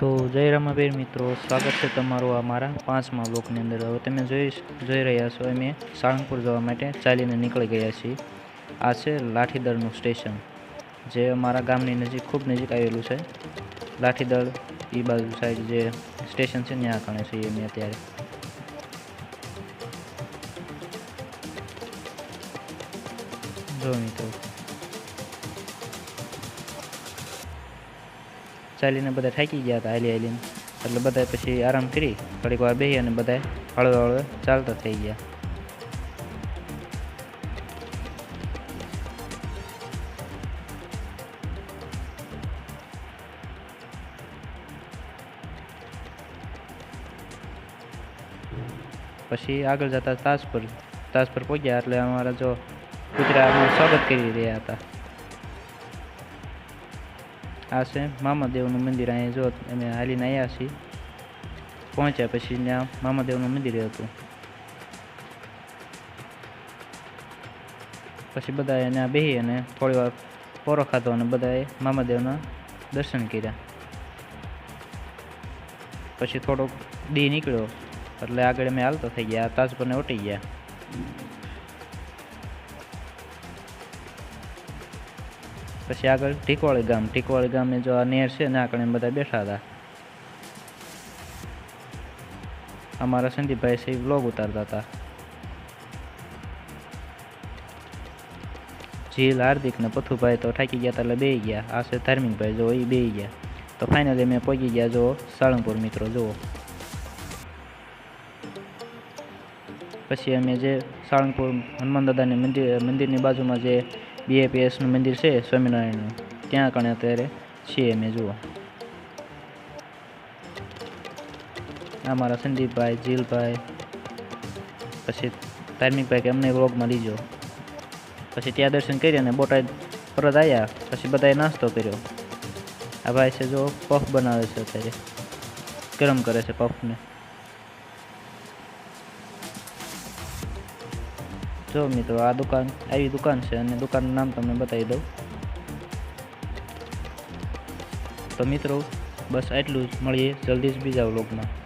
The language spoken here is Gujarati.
તો જય રામાબેન મિત્રો, સ્વાગત છે તમારું આ મારા પાંચમા બ્લોકની અંદર. હવે તમે જોઈ જોઈ રહ્યા છો, અમે સાળંગપુર જવા માટે ચાલીને નીકળી ગયા છીએ. આ છે લાઠીદળનું સ્ટેશન, જે અમારા ગામની નજીક, ખૂબ નજીક આવેલું છે. લાઠીદળ એ બાજુ સાઈડ જે સ્ટેશન છે, ત્યાં કણે છીએ અમે અત્યારે. જો મિત્રો ચાલીને બધા થાકી ગયા હતા હાલી હાલીને. એટલે બધા પછી આરામ કરી, થોડીક વાર બેસી અને બધા હળવે હળવે ચાલતા થઈ ગયા. પછી આગળ જતા તાજ પર તાજ પર પહોંચ્યા એટલે અમારા જો કૂતરા અમારું સ્વાગત કરી રહ્યા હતા. આ છે મામાદેવનું મંદિર, અહીંયા જો અમે હાલીને આવ્યા છીએ. પહોંચ્યા પછી ત્યાં મામાદેવનું મંદિર હતું. પછી બધાએ ત્યાં બેસી અને થોડી વાર પોરો ખાધો અને બધાએ મામાદેવના દર્શન કર્યા. પછી થોડોક દી નીકળ્યો. એટલે આગળ અમે હાલતો થઈ ગયા. તાજપરને પરને ઉઠી ગયા. પછી આગળ ટીકવાળી ગામ. ટીકવાળી ગામે જો આ નેર છે ને આગળ બધા બેઠા હતા. અમારા સંદીપભાઈ છે વ્લોગ ઉતારતા હતા. જીલ, હાર્દિક ને પથુભાઈ તો થાકી ગયા હતા એટલે બે ગયા. આ છે ધાર્મિકભાઈ જો એ બે ગયા. તો ફાઇનલી મેં પહોંચી ગયા, જો સાળંગપુર મિત્રો, જુઓ. પછી અમે જે સાળંગપુર હનુમાન દાદાની મંદિર, મંદિરની બાજુમાં જે બીએપીએસનું મંદિર છે, સ્વામિનારાયણનું, ત્યાં કણે અત્યારે છીએ અમે, જુઓ. આ મારા સંદીપભાઈ, જીલભાઈ, પછી ધાર્મિકભાઈ કે અમને વ્લોગમાં લીજો. પછી ત્યાં દર્શન કરી અને બોટાદ પરત આવ્યા પછી બધાએ નાસ્તો કર્યો. આ ભાઈ છે જો પફ બનાવે છે અત્યારે. ગરમ કરે છે પફને. જો મિત્રો, આ દુકાન, આવી દુકાન છે અને દુકાનનું નામ તમને બતાવી દઉં. તો મિત્રો, બસ આટલું જ. મળીએ જલ્દી જ બીજા વ્લોગમાં.